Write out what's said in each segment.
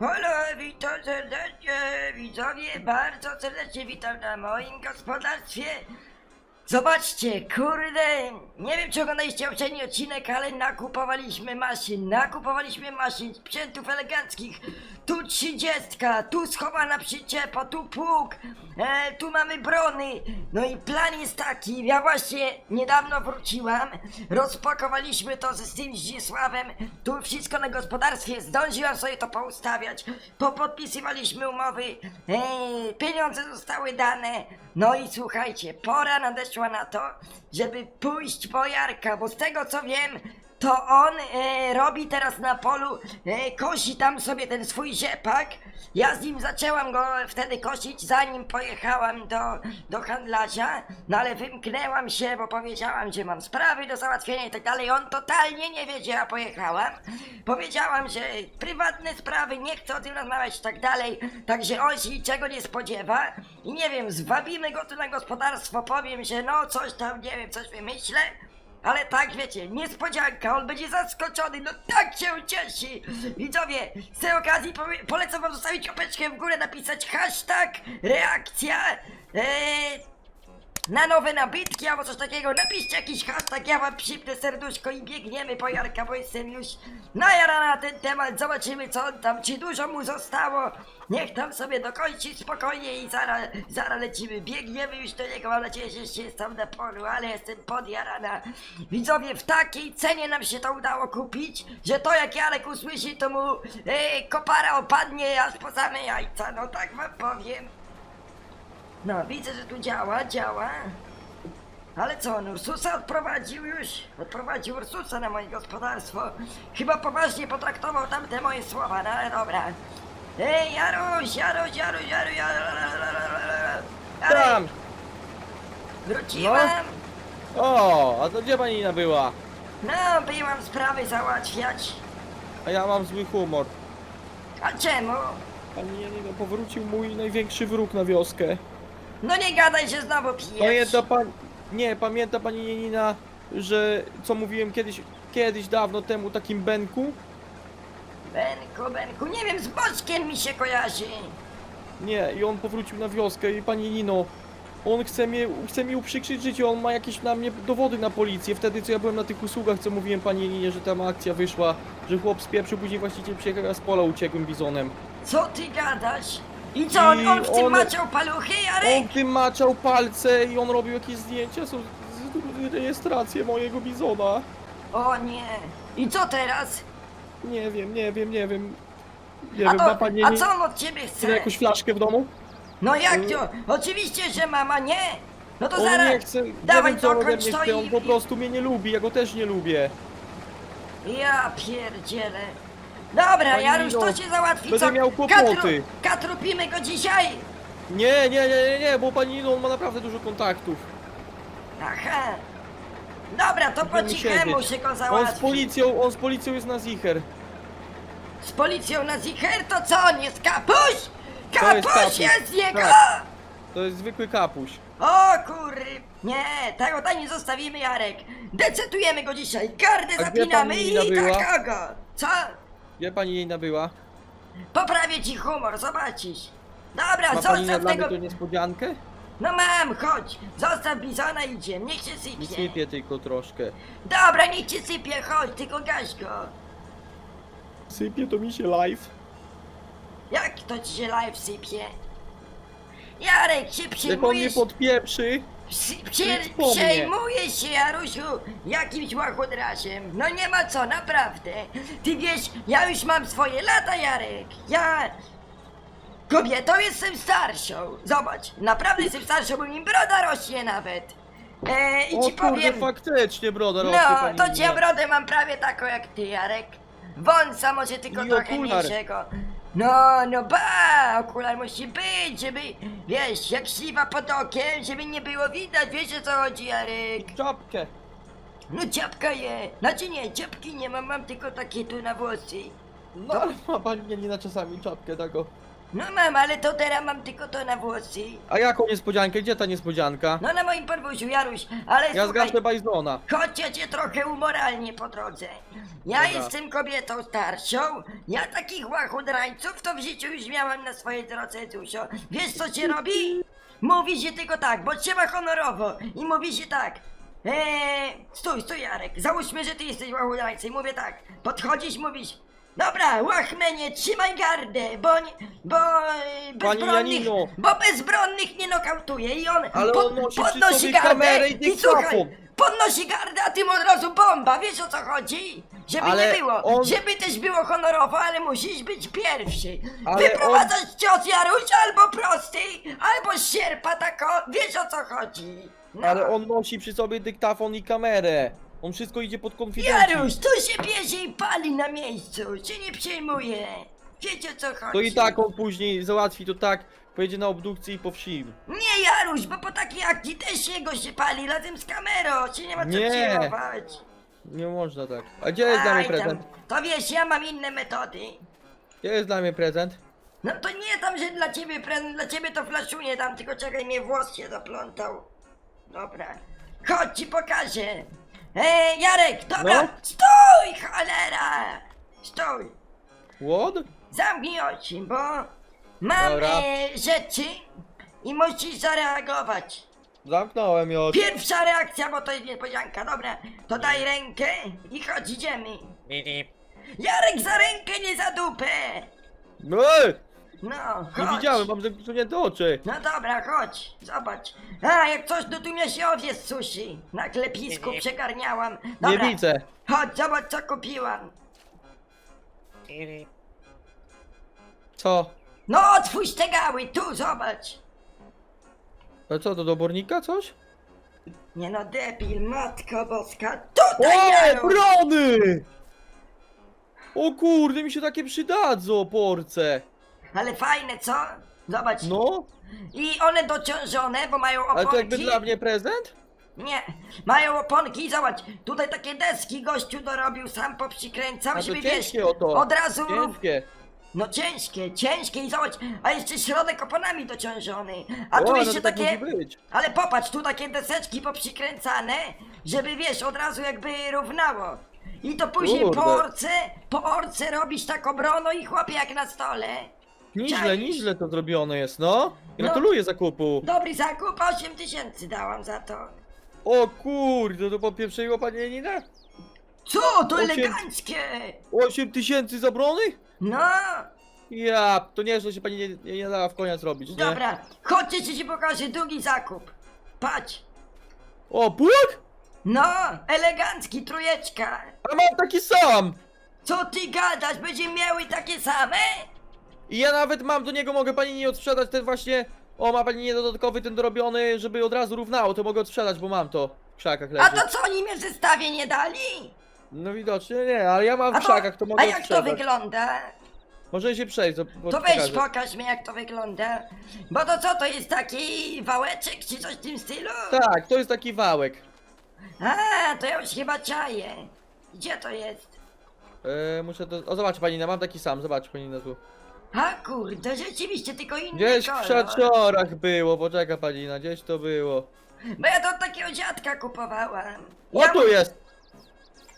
Halo, witam serdecznie, widzowie, bardzo serdecznie witam na moim gospodarstwie. Zobaczcie, kurde, nie wiem czy oglądaliście poprzedni odcinek, ale nakupowaliśmy maszyn, nakupowaliśmy maszyn, sprzętów eleganckich. Tu trzydziestka, tu schowana przyczepa, tu pług, e, tu mamy brony. No i plan jest taki, ja właśnie niedawno wróciłam, rozpakowaliśmy to z tym Zdzisławem, tu wszystko na gospodarstwie, zdążyłam sobie to poustawiać, popodpisywaliśmy umowy, e, pieniądze zostały dane, no i słuchajcie, pora nadeszła na to, żeby pójść po Jarka, bo z tego co wiem, to on e, robi teraz na polu, e, kosi tam sobie ten swój rzepak. Ja z nim zaczęłam go wtedy kosić, zanim pojechałam do, do handlarza, no ale wymknęłam się, bo powiedziałam, że mam sprawy do załatwienia i tak dalej. On totalnie nie wie, gdzie ja pojechałam. Powiedziałam, że prywatne sprawy, nie chcę o tym rozmawiać i tak dalej, także on się niczego nie spodziewa. I nie wiem, zwabimy go tu na gospodarstwo, powiem, że no coś tam, nie wiem, coś wymyślę. Ale tak, wiecie, niespodzianka, on będzie zaskoczony, no tak się cieszy! Widzowie, z tej okazji polecam wam zostawić opeczkę w górę, napisać hashtag reakcja eee, na nowe nabytki albo coś takiego. Napiszcie jakiś hashtag, ja wam przypnę serduszko i biegniemy po Jarka, bo jestem już najarana na ten temat. Zobaczymy co on tam, czy dużo mu zostało. Niech tam sobie dokończy spokojnie i zaraz, zaraz lecimy. Biegniemy już do niego, mam nadzieję, że jeszcze jest tam na polu, ale jestem podjarana. Widzowie, w takiej cenie nam się to udało kupić, że to jak Jarek usłyszy, to mu e, kopara opadnie aż po same jajca, no tak wam powiem. No, widzę, że tu działa, działa. Ale co, on Ursusa odprowadził już? Odprowadził Ursusa na moje gospodarstwo. Chyba poważnie potraktował tamte moje słowa, no ale dobra. Ej, Jaruś, Jaruś, Jaruś, Jaruś, Jaruś. Tam! Wróciłam. O, a to gdzie pani Nina była? No, byłam sprawy załatwiać. A ja mam zły humor. A czemu? Pani Janina, powrócił mój największy wróg na wioskę. No nie gadaj, że znowu pijesz. Pamięta pan... Nie, pamięta pani Janina, że co mówiłem kiedyś, kiedyś dawno temu takim Benku? Benku, Benku, nie wiem, z boczkiem mi się kojarzy. Nie, i on powrócił na wioskę i pani Nino, on chce mnie, chce mi uprzykrzyć życie, on ma jakieś na mnie dowody na policję. Wtedy co ja byłem na tych usługach, co mówiłem pani Ninie, że tam akcja wyszła, że chłop spieprzył, później właściciel przyjechał, a z pola uciekłym bizonem. Co ty gadasz? I co, on, I on w tym on- maciał paluchy, Jarek? On tym maczał palce i on robił jakieś zdjęcia, są z- z- rejestracje mojego bizona. O nie. I co teraz? Nie wiem, nie wiem, nie wiem. Nie A, wiem, to, ma pani a co on od ciebie chce chce? jakąś flaszkę w domu? No jak to? Oczywiście, że mama nie. No to On zaraz. nie chce, nie dawaj wiem co ode dokończ mnie to chce, i... on po prostu mnie nie lubi, ja go też nie lubię. Ja pierdzielę. Dobra, Pani Jarusz, to się załatwi. będę miał kłopoty. katrupimy go dzisiaj. Nie, nie, nie, nie, nie, bo pani Nino, on ma naprawdę dużo kontaktów. Aha. Dobra, to po Będziemy cichemu siedzieć. się go On z załatwi. policją, on z policją jest na zicher. Z policją na Zicher, to co on jest? Kapuś? To jest Kapuś kapuś, jest jego! tak. To jest zwykły kapuś. O kurry! Nie, tego tak nie zostawimy, Jarek. Decydujemy go dzisiaj. Gardę A gdzie zapinamy pani i Nina była? takiego. Co? Gdzie pani jej nabyła? Poprawię ci humor, zobaczysz. Dobra, Ma pani na zostaw dla mnie tego. to niespodziankę? No mam, chodź. Zostaw bizona i idziemy, niech się Nie sypie. sypie tylko troszkę. Dobra, niech cię sypie, chodź, tylko gaś go. Sypie to mi się live. Jak to ci się live sypie? Jarek się Jak on mnie przyjmujesz... podpieprzy, Po przejmuję się, Jarusiu, jakimś łachodrasiem. No nie ma co, naprawdę. Ty wiesz, ja już mam swoje lata, Jarek. Ja... Kobietą jestem starszą. Zobacz, naprawdę jestem starszą, bo mi broda rośnie nawet. E, I o ci kurde, powiem... faktycznie broda rośnie No, pani to ci ja Linia. brodę mam prawie taką jak ty, Jarek. Wąsa może tylko I trochę okular. mniejszego. No, no ba, okular musi być, żeby, wiesz, jak śliwa pod okiem, żeby nie było widać, wiesz o co chodzi, Jarek. Czapkę. No ciapka je, znaczy nie, ciapki nie mam, mam tylko takie tu na włosy. No, ale ma pani Janina czasami czapkę taką. No mam, ale to teraz mam tylko to na włosy. A jaką niespodziankę? Gdzie ta niespodzianka? No na moim podwórzu, Jaruś, ale Ja słuchaj, zgaszę bajzona. chodź ja cię trochę umoralnie po drodze. Ja Dobra. jestem kobietą starszą, ja takich łachudrajców to w życiu już miałam na swojej drodze dużo. Wiesz co się robi? Mówi się tylko tak, bo trzeba honorowo i mówi się tak. Eee, stój, stój Jarek, załóżmy, że ty jesteś łachudrajcą i mówię tak, podchodzisz, mówisz Dobra, łachmenie, trzymaj gardę, bo, nie- bo e, bezbronnych, Janino. bo bezbronnych nie nokautuje i on, Ale po- on nosi przy podnosi sobie gardę kamerę i i słuchaj, dyktafon. podnosi gardę, a tym od razu bomba, wiesz o co chodzi? Żeby Ale nie było, on- żeby też było honorowo, ale musisz być pierwszy. Ale Wyprowadzasz cios Jaruś albo prosty, albo sierpa tako, wiesz o co chodzi. No. Ale on nosi przy sobie dyktafon i kamerę. On wszystko idzie pod konfidencji. Jaruś, tu się bierze i pali na miejscu, się nie przejmuje. Wiecie o co chodzi? To i tak on później załatwi to tak, pojedzie na obdukcję i po wsi. Nie Jaruś, bo po takiej akcji też jego się pali razem z kamerą, się nie ma co Nie. przejmować. Nie można tak. A gdzie jest dla mnie Aj, tam. prezent? To wiesz, ja mam inne metody. Gdzie jest dla mnie prezent? No to nie tam, że dla ciebie prezent, dla ciebie to flaszunie dam, tylko czekaj, mnie włos się zaplątał. Dobra. Chodź ci pokażę. Ej, Jarek, dobra, No? stój, cholera! Stój, Łod? zamknij oczy, bo mam Dobra. e, rzeczy i musisz zareagować. Zamknąłem już. Pierwsza reakcja, bo to jest niespodzianka, dobra, to daj rękę i chodź, idziemy. Jarek, za rękę, nie za dupę! Ej! No, Nie chodź. widziałem, mam zamknięte oczy. No dobra, chodź, zobacz. A, jak coś, no tu mnie się owiec sushi. Na klepisku przegarniałam. Dobra, Nie widzę. chodź, zobacz co kupiłam. Co? No, otwórz te gały, tu, zobacz. A co, to do obornika coś? Nie no, debil, matko boska, tutaj, O, Jaru! brony! O kurde, mi się takie przydadzą, porce. Ale fajne, co? Zobacz. No, I one dociążone, bo mają ale oponki. to jakby dla mnie prezent? Nie, mają oponki, zobacz, tutaj takie deski gościu dorobił, sam poprzykręcał, A to żeby wiesz, ciężkie o to. od razu... Ciężkie. No ciężkie, ciężkie i zobacz, a jeszcze środek oponami dociążony. A o, tu no jeszcze to tak takie. musi być. Ale popatrz, tu takie deseczki poprzykręcane, żeby wiesz, od razu jakby równało. I to później po Kurde. orce, po orce robisz tak obrono i chłopie jak na stole. Nieźle, nieźle to zrobione jest, no. Gratuluję zakupu. Dobry zakup, 8 tysięcy dałam za to. O kurde, to popieprzyło panie Janina? Co, to Osiem- eleganckie! 8 tysięcy zabronych? No, Ja, to nie, że się pani nie, nie, nie dała w konia zrobić, nie? dobra, chodźcie, ci ci pokażę drugi zakup. Patrz. O, pług? No, elegancki, trójeczka. A mam taki sam! Co ty gadasz? Będziemy miały takie same? I ja nawet mam do niego, mogę pani nie odsprzedać ten właśnie... O, ma pani nie dodatkowy ten dorobiony, żeby od razu równało, to mogę odsprzedać, bo mam to w krzakach leży. A to co oni w zestawie nie dali? No widocznie nie, ale ja mam A w krzakach, to mogę a jak to odsprzedać. wygląda? Może się przejść, to, To weź pokaż mi jak to wygląda. Bo to co, to jest taki wałeczek czy coś w tym stylu? Tak, to jest taki wałek. A, to ja już chyba czaję. Gdzie to jest? E, muszę to... O, zobacz pani, mam taki sam, zobacz pani na tu. A kurde, rzeczywiście tylko inny Gdzieś w kolor. szaciorach było, poczeka pani, na gdzieś to było. Bo ja to od takiego dziadka kupowałam. O, Ja- tu jest!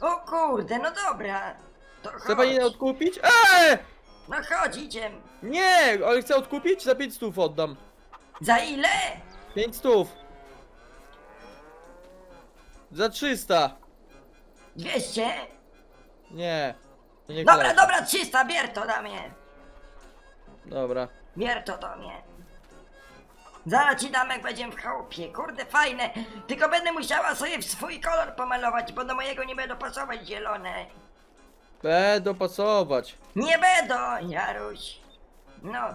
O kurde, no dobra. To Chce chodź. pani odkupić? Eee! No chodź, idziemy. Nie, ale chcę odkupić? Za 5 stów oddam. Za ile? 5 stów. Za 300. 200? Nie. To nie Dobra, chce. dobra, 300, bier to do mnie. Dobra. Bier to do mnie. Zaraz ci dam jak będziemy w chałupie. Kurde, fajne. Tylko będę musiała sobie w swój kolor pomalować, bo do mojego nie będą pasować zielone. Będę pasować. Nie będą, Jaruś. No.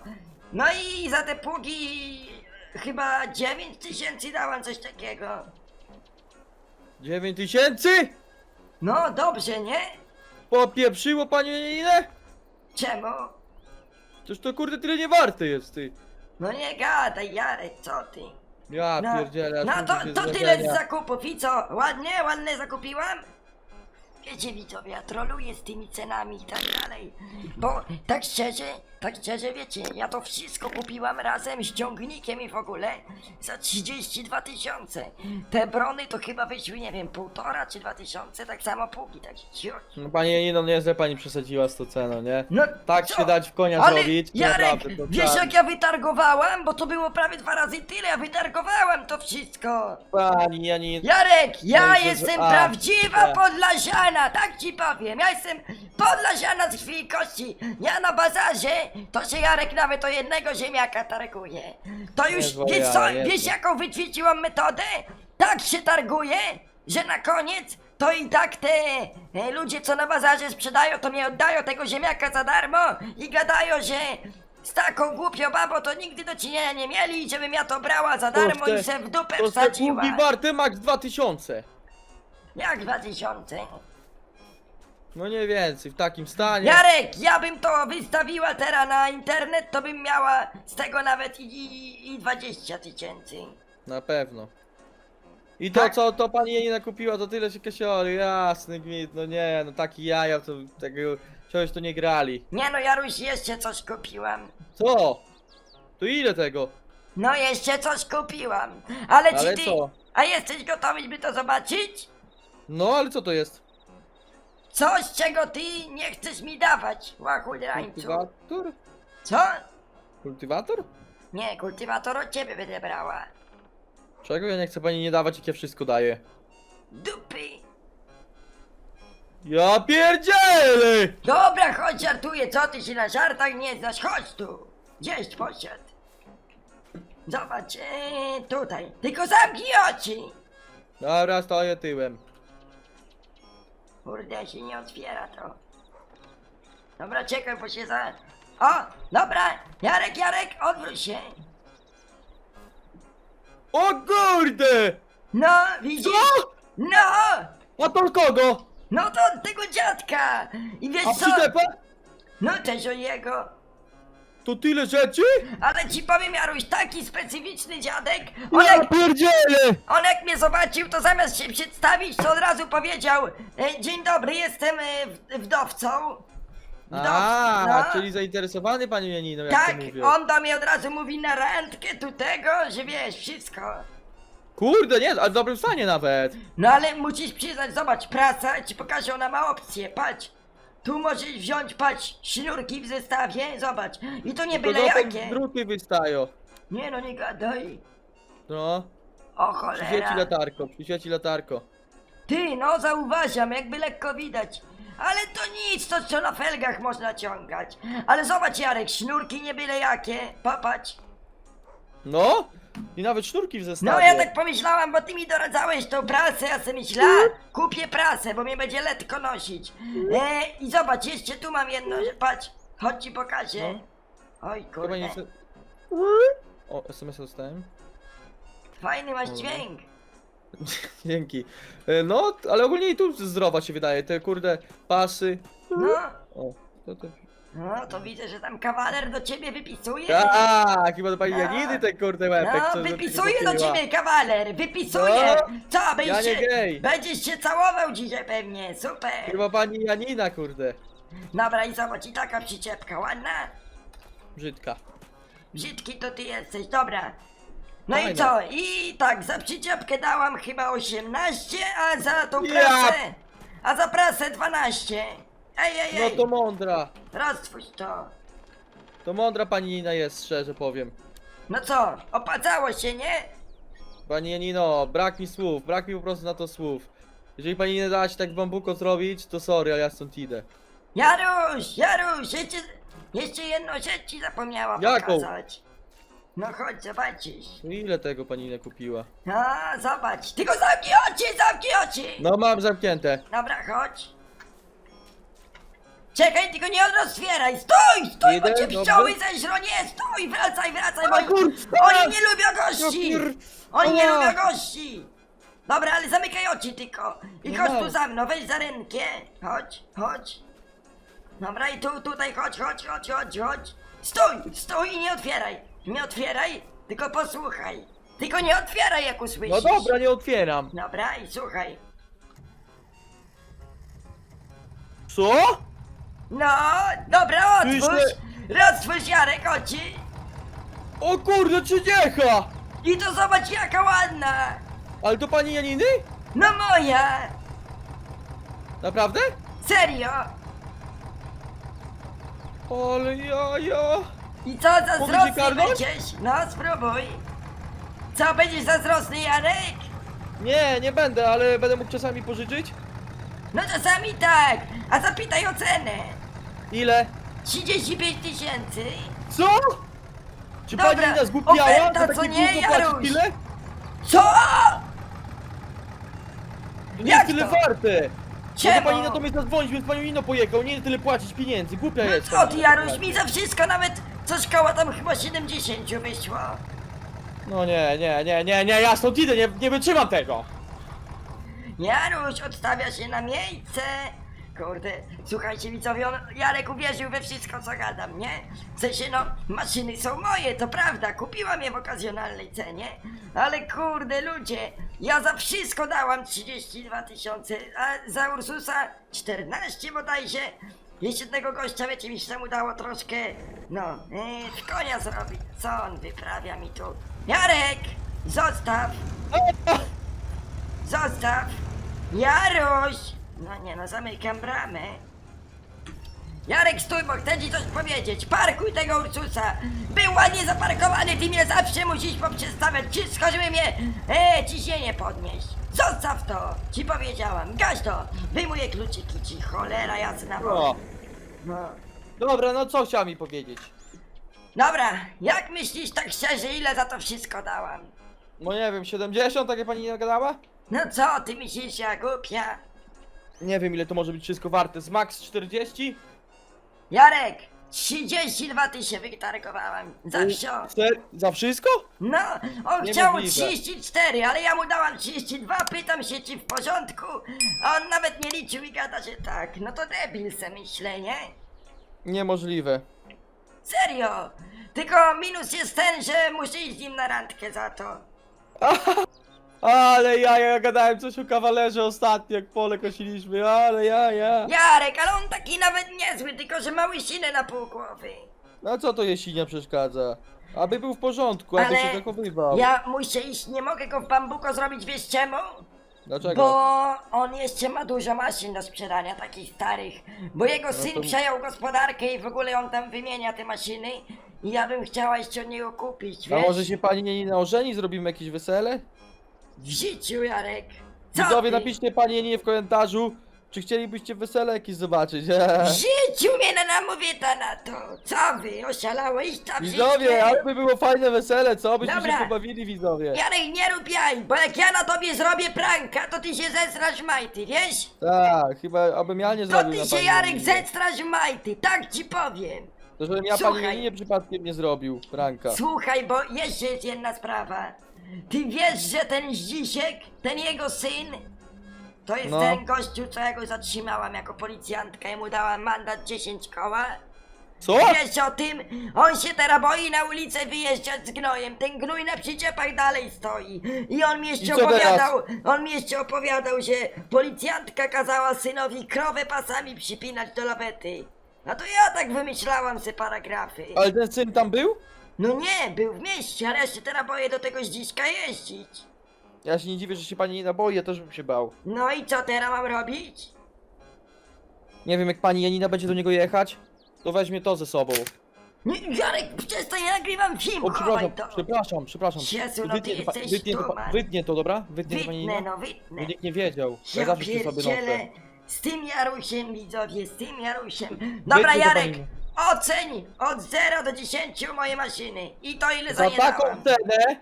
No i za te pługi chyba 9 tysięcy dałam coś takiego. 9 tysięcy? No dobrze, nie? Popieprzyło panie ile? Czemu? Toż to kurde tyle nie warte jest ty. No nie gadaj, Jarek, co ty? Ja No, pierdzielę. aż no to, się to tyle z zakupów i co? Ładnie, ładne zakupiłam? Wiecie widzowie, ja troluję z tymi cenami i tak dalej. Bo tak szczerze, Tak szczerze wiecie, ja to wszystko kupiłam razem z ciągnikiem i w ogóle za 32 tysiące. Te brony to chyba wyszły, nie wiem, półtora czy dwa tysiące, tak samo pługi, tak ciut. No pani Janino, nie że pani przesadziła z tą ceną, nie? No, Tak co? się dać w konia Ale zrobić, to Jarek, naprawdę to wiesz jak ja wytargowałam? Bo to było prawie dwa razy tyle, ja wytargowałam to wszystko. Pani Janino... Jarek, ja Jezu, jestem a, prawdziwa tak. podlasiana, tak ci powiem. Ja jestem podlasiana z krwi i kości. Ja na bazarze, to się Jarek nawet o jednego ziemniaka targuje. To już, Jezu, wiesz co, Jezu. wiesz jaką wyćwiczyłam metodę? Tak się targuje, że na koniec to i tak te e, ludzie, co na bazarze sprzedają, to mi oddają tego ziemniaka za darmo i gadają, że z taką głupią babą to nigdy do czynienia nie mieli i żebym ja to brała za darmo te- i se w dupę To te wsadziła. pługi warte max 2000. Jak 2000? No nie więcej, w takim stanie. Jarek, ja bym to wystawiła teraz na internet, to bym miała z tego nawet i, i, i 20 tysięcy. Na pewno. I to Tak. co to pani Janina kupiła, to tyle się kasiory, jasny gwint, no nie, no taki jaja, to tego czegoś to nie grali. Nie no, Jaruś, jeszcze coś kupiłam. Co? To ile tego? No, jeszcze coś kupiłam. Ale czy Ale ty... co? A jesteś gotowy, by to zobaczyć? No ale co to jest? Coś, czego ty nie chcesz mi dawać, łachudраńcu. Kultywator? Co? Kultywator? Nie, kultywator od ciebie będę brała. Czego ja nie chcę pani nie dawać, jak ja wszystko daję? Dupy. Ja pierdzielę! Dobra, chodź, żartuję, co ty się na żartach nie znasz? Chodź tu! Gdzieś poszedł? Zobacz, ee, tutaj. Tylko zamknij oczy! Dobra, stoję tyłem. Kurde, się nie otwiera to. Dobra, czekaj, bo się za... O, dobra, Jarek, Jarek, odwróć się. O kurde! No, widzisz? Co? No, A to kogo? no to od tego dziadka. I wiesz A co? przyczepa? No też o jego. To tyle rzeczy? Ale ci powiem, Jaruś, taki specyficzny dziadek. On Ja jak pierdzielę! On jak mnie zobaczył, to zamiast się przedstawić, to od razu powiedział e, Dzień dobry, jestem e, w- wdowcą. Wdow- A, no. czyli zainteresowany panią Janiną, jak Tak, to mówię. on do mnie od razu mówi na randkę tu tego, że wiesz, wszystko. Kurde, nie, ale w dobrym stanie nawet. No ale musisz przyznać, zobacz, praca ci pokaże, ona ma opcję, patrz. Tu możesz wziąć, patrz, sznurki w zestawie, zobacz. I to nie byle dotąd jakie. druty wystają. Nie no, nie gadaj. No, O przyświeci cholera. latarko, przyświeci latarko. Ty, no zauważam, jakby lekko widać. Ale to nic, to co na felgach można ciągać. Ale zobacz Jarek, sznurki nie byle jakie, popatrz. No, i nawet sznurki w zestawie. No ja tak pomyślałam, bo ty mi doradzałeś tą prasę, ja sobie myślałam, kupię prasę, bo mnie będzie letko nosić. E, I zobacz, jeszcze tu mam jedno, że patrz, chodź ci pokażę. Oj Chyba kurde, nie. O, SMS dostałem. fajny masz dźwięk. Dzięki. E, No, ale ogólnie i tu zdrowa się wydaje, te kurde pasy. No, O, to to... no to widzę, że tam kawaler do ciebie wypisuje. Tak, chyba do pani No. Janiny ten kurde łepek, No, wypisuje do ciebie kawaler, wypisuje! No, Co, ja będziesz nie się, gej. będziesz się całował dzisiaj pewnie, super! Chyba pani Janina, kurde. Dobra i zobacz, i taka przyczepka, ładna? Brzydka. Brzydki to ty jesteś, dobra. No i co? I tak, za przyczepkę dałam chyba 18, a za tą Ja. A za prasę 12. Ej, ej, No ej, to mądra. roztwórz to. To mądra pani Janina jest, szczerze powiem. No co, opłacało się, nie? Pani Janino, brak mi słów, brak mi po prostu na to słów. Jeżeli pani nie dała się tak bambuko zrobić, to sorry, a ja stąd idę. Jaruś, Jaruś, jeszcze, jeszcze jedną rzecz ci zapomniała Jaką? pokazać. No chodź, zobaczysz. To ile tego pani nie kupiła? A, zobacz, tylko zamknij oczy, zamknij oczy! No mam zamknięte. Dobra, chodź. Czekaj, tylko nie roztwieraj, stój, stój, bo cię pszczoły zeżrą, nie, stój, wracaj, wracaj, bo kur- oni nie lubią gości! Ja pier- Oni nie lubią gości! Dobra, ale zamykaj oczy tylko i Nie chodź tu za mną, weź za rękę, chodź, chodź. Dobra, i tu, tutaj, chodź, chodź, chodź, chodź, chodź. Stój, stój i nie otwieraj, nie otwieraj, tylko posłuchaj. Tylko nie otwieraj, jak usłyszysz. No dobra, nie otwieram. Dobra, i słuchaj. Co? No, dobra, otwórz! Słyszę- Roztwórz Jarek oczy O kurde, trzydziecha! i to zobacz jaka ładna! Ale to pani Janiny? No moja! Naprawdę? Serio! Ale jaja! I co, Mogę karnąć? będziesz? No, spróbuj! Co, będziesz zazdrosny, Jarek? Nie, nie będę, ale będę mógł czasami pożyczyć? No czasami tak, a zapytaj o cenę! Ile? 35 tysięcy! Co? Czy Dobra, pani Janina zgłupiała? oferta, Za co nie, gówno płacić Jaruś? Tyle? Co? To nie Jak jest tyle to? warte! Czemu? Może pani natomiast zadzwonić, więc panią Nino pojechał, nie tyle płacić pieniędzy, głupia No jest. co ty, Jaruś, mi za wszystko nawet co szkoła tam chyba 70 wyszło. No nie, nie, nie, nie, nie, ja stąd idę, nie, nie wytrzymam tego! Jaruś odstawia się na miejsce. Kurde, słuchajcie widzowie, on, Jarek uwierzył we wszystko co gadam, nie? W sensie no, maszyny są moje, to prawda, kupiłam je w okazjonalnej cenie, ale kurde ludzie, ja za wszystko dałam 32 tysiące, a za Ursusa 14 bodajże. Jeszcze tego gościa, wiecie, mi się mu dało troszkę, no, yy, konia zrobić. Co on wyprawia mi tu? Jarek, zostaw! Zostaw! Jaruś! No nie no, zamykam bramę. Jarek, stój, bo chcę ci coś powiedzieć. Parkuj tego Ursusa. Był ładnie zaparkowany, ty mnie zawsze musisz poprzestawiać. Wszystko, żeby mnie e, ciśnienie podnieść. Zostaw to, ci powiedziałam. Gaś to. Wyjmuję kluczyki ci, cholera jasna. No. No. Dobra, no co chciała mi powiedzieć? Dobra, jak myślisz tak szczerze, ile za to wszystko dałam? No nie wiem, 70, tak jak pani nie gadała? No co ty myślisz, ja głupia? Nie wiem ile to może być wszystko warte, z max 40? Jarek, 32 tysiące wytargowałam. Za wsio. Ser- Za wszystko? No, on chciał Niemożliwe. 34, ale ja mu dałam 32, pytam się czy w porządku, a on nawet nie liczył i gada, że tak. No to debil se myślę, nie? Niemożliwe. Serio! Tylko minus jest ten, że muszę iść z nim na randkę za to. Ale ja, ja gadałem coś o kawalerze ostatnio, jak pole kosiliśmy, ale ja, ja. Jarek, ale on taki nawet niezły, tylko że ma łysinę na pół głowy. No co to jeśli nie przeszkadza? Aby był w porządku, aby się zachowywał. ja muszę iść, nie mogę go w bambuko zrobić, wiesz czemu? Dlaczego? Bo on jeszcze ma dużo maszyn do sprzedania, takich starych. Bo jego syn to- przejął gospodarkę i w ogóle on tam wymienia te maszyny. I ja bym chciała jeszcze od niego kupić, A wiesz? może się pani nie naożeni, zrobimy jakieś wesele? W życiu, Jarek. Co Widzowie, ty? napiszcie pani Janinie w komentarzu, czy chcielibyście wesele jakieś zobaczyć. W życiu mnie na namówieta na to. Co wy, oszalałeś tam Widzowie, ale by było fajne wesele, co? Byśmy Dobra. się pobawili, widzowie. Jarek, nie rób jaj, bo jak ja na tobie zrobię pranka, to ty się zesrasz majty, wiesz? Tak, chyba abym ja nie To zrobił ty na się, pani Jarek, Janinie. zesrasz w majty, tak ci powiem. To żebym ja Słuchaj. pani Janinie przypadkiem nie zrobił, pranka. Słuchaj, bo jeszcze jest jedna sprawa. Ty wiesz, że ten Zdzisiek, ten jego syn, to jest No. ten gościu, co ja go zatrzymałam jako policjantka i mu dałam mandat 10 koła? Co? Wiesz o tym? On się teraz boi na ulicę wyjeżdżać z gnojem. Ten gnój na przyczepach dalej stoi. I on mi jeszcze I co teraz? opowiadał, on mi jeszcze opowiadał, że policjantka kazała synowi krowę pasami przypinać do lawety. A to ja tak wymyślałam se paragrafy. Ale ten syn tam był? No nie, był w mieście, ale ja się teraz boję do tego zdziska jeździć. Ja się nie dziwię, że się pani nie naboi, ja też bym się bał. No i co teraz mam robić? Nie wiem, jak pani Janina będzie do niego jechać, to weźmie to ze sobą. Nie, Jarek, przestań, ja nagrywam film, O, chowaj przepraszam, to. przepraszam, przepraszam. Jezu, no ty Wytnie pa- jesteś wytnie to, pa- wytnie to, dobra? Wytnie to pani Wytnę, Janina? no wytnę. Nikt nie wiedział. Ja Ja zawsze przy sobie pierdzielę, z tym Jarusiem, widzowie, z tym Jarusiem. Dobra, Wytnę to Jarek, oceń od 0 do 10 moje maszyny. I to ile za taką cenę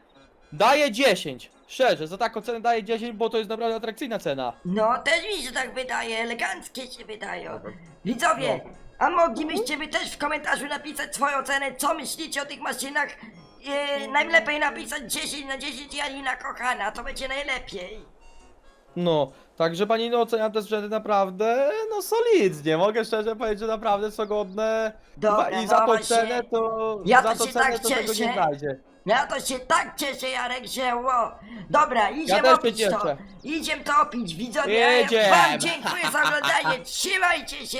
daję 10. Szczerze, za taką cenę daję 10, bo to jest naprawdę atrakcyjna cena. No, też mi się tak wydaje, eleganckie się wydają. Widzowie, a moglibyście wy też w komentarzu napisać swoją cenę, co myślicie o tych maszynach? E, najlepiej napisać 10 na 10 Janina kochana, to będzie najlepiej. No, także pani no oceniam te sprzęty naprawdę, no solidnie. Mogę szczerze powiedzieć, że naprawdę są godne. Dobra, I no za tą właśnie. cenę to. Ja za to tą się cenę tak to tego cieszę. nie znajdzie. Ja to się tak cieszę, Jarek, że ło. Dobra, idziemy też się opić to. cieszę. Idziemy to opić, widzowie. Jedziemy. Wam dziękuję za oglądanie. Trzymajcie się.